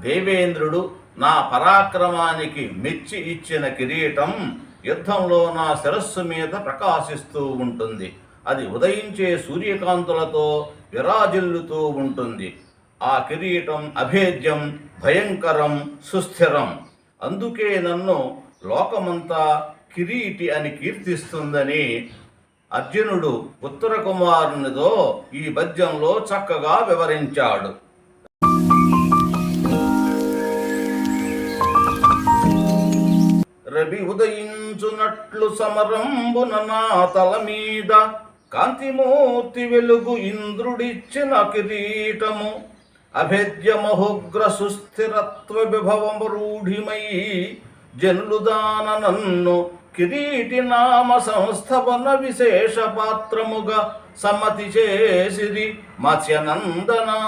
దేవేంద్రుడు నా పరాక్రమానికి మెచ్చి ఇచ్చిన కిరీటం యుద్ధంలో నా శిరస్సు మీద ప్రకాశిస్తూ ఉంటుంది. అది ఉదయించే సూర్యకాంతులతో విరాజిల్లుతూ ఉంటుంది. ఆ కిరీటం అభేద్యం భయంకరం సుస్థిరం. అందుకే నన్ను లోకమంతా కిరీటి అని కీర్తిస్తుందని అర్జునుడు ఉత్తర కుమారునితో ఈ పద్యంలో చక్కగా వివరించాడు. రవి ఉదయించునట్లు సమరంబున నా తల మీద కాంతిమూర్తి వెలుగు ఇంద్రుడిచ్చిన కిరీటము. అభేద్యమహోగ్ర సుస్థిరత్వ విభవము రూఢిమై జనులు దాన నన్ను కిరీటి నామ సంస్థవన విశేష పాత్రముగా సమ్మతి చేసిరి మత్స్యనందనా.